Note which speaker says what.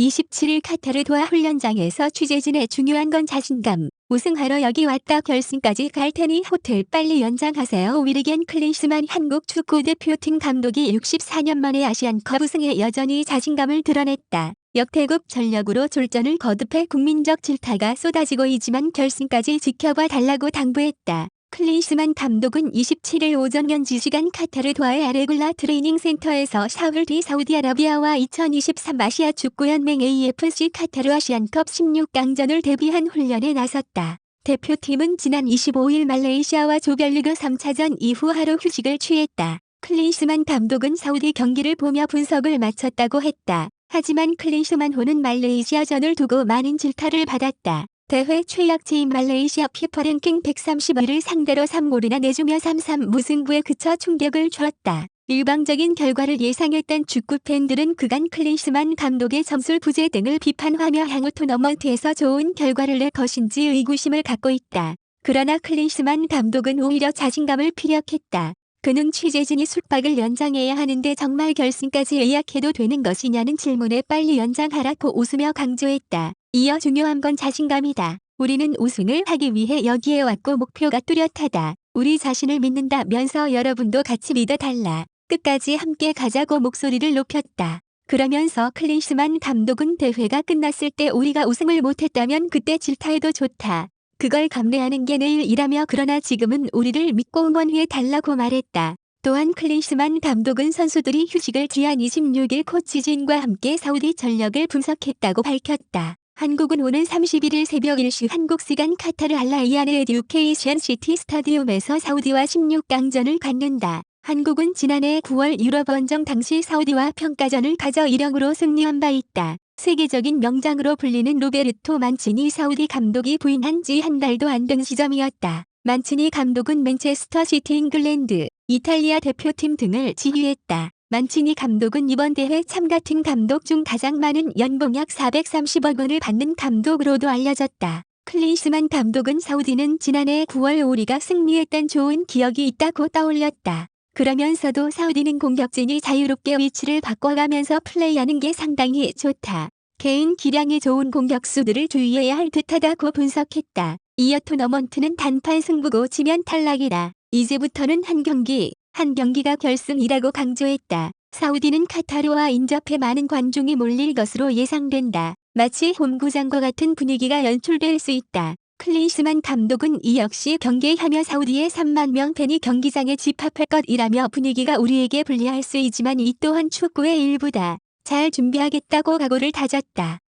Speaker 1: 27일 카타르 도하 훈련장에서 취재진의 중요한 건 자신감. 우승하러 여기 왔다 결승까지 갈 테니 호텔 빨리 연장하세요. 위르겐 클린스만 한국 축구대표팀 감독이 64년 만에 아시안컵 우승에 여전히 자신감을 드러냈다. 역대급 전력으로 졸전을 거듭해 국민적 질타가 쏟아지고 있지만 결승까지 지켜봐 달라고 당부했다. 클린스만 감독은 27일 오전 현지 시간 카타르 도하의 아레굴라 트레이닝 센터에서 샤울 디 사우디아라비아와 2023 아시아 축구연맹 AFC 카타르 아시안컵 16강전을 대비한 훈련에 나섰다. 대표팀은 지난 25일 말레이시아와 조별리그 3차전 이후 하루 휴식을 취했다. 클린스만 감독은 사우디 경기를 보며 분석을 마쳤다고 했다. 하지만 클린스만 호는 말레이시아전을 두고 많은 질타를 받았다. 대회 최약체인 말레이시아 피파 랭킹 131을 상대로 3골이나 내주며 3-3 무승부에 그쳐 충격을 주었다. 일방적인 결과를 예상했던 축구 팬들은 그간 클린스만 감독의 점술 부재 등을 비판하며 향후 토너먼트에서 좋은 결과를 낼 것인지 의구심을 갖고 있다. 그러나 클린스만 감독은 오히려 자신감을 피력했다. 그는 취재진이 숙박을 연장해야 하는데 정말 결승까지 예약해도 되는 것이냐는 질문에 빨리 연장하라고 웃으며 강조했다. 이어 중요한 건 자신감이다. 우리는 우승을 하기 위해 여기에 왔고 목표가 뚜렷하다. 우리 자신을 믿는다면서 여러분도 같이 믿어달라. 끝까지 함께 가자고 목소리를 높였다. 그러면서 클린스만 감독은 대회가 끝났을 때 우리가 우승을 못했다면 그때 질타해도 좋다. 그걸 감내하는 게 내일 일하며 그러나 지금은 우리를 믿고 응원해 달라고 말했다. 또한 클린스만 감독은 선수들이 휴식을 취한 26일 코치진과 함께 사우디 전력을 분석했다고 밝혔다. 한국은 오는 31일 새벽 1시 한국 시간 카타르 알라이안의 에듀케이션 시티 스타디움에서 사우디와 16강전을 갖는다. 한국은 지난해 9월 유럽 원정 당시 사우디와 평가전을 가져 1형으로 승리한 바 있다. 세계적인 명장으로 불리는 로베르토 만치니 사우디 감독이 부임한 지 한 달도 안 된 시점이었다. 만치니 감독은 맨체스터 시티 잉글랜드, 이탈리아 대표팀 등을 지휘했다. 만치니 감독은 이번 대회 참가 팀 감독 중 가장 많은 연봉 약 430억 원을 받는 감독으로도 알려졌다. 클린스만 감독은 사우디는 지난해 9월 우리가 승리했던 좋은 기억이 있다고 떠올렸다. 그러면서도 사우디는 공격진이 자유롭게 위치를 바꿔가면서 플레이하는 게 상당히 좋다. 개인 기량이 좋은 공격수들을 주의해야 할 듯하다고 분석했다. 이어 토너먼트는 단판 승부고 지면 탈락이다. 이제부터는 한 경기, 한 경기가 결승이라고 강조했다. 사우디는 카타르와 인접해 많은 관중이 몰릴 것으로 예상된다. 마치 홈구장과 같은 분위기가 연출될 수 있다. 클린스만 감독은 이 역시 경계하며 사우디의 3만 명 팬이 경기장에 집합할 것이라며 분위기가 우리에게 불리할 수 있지만 이 또한 축구의 일부다. 잘 준비하겠다고 각오를 다졌다.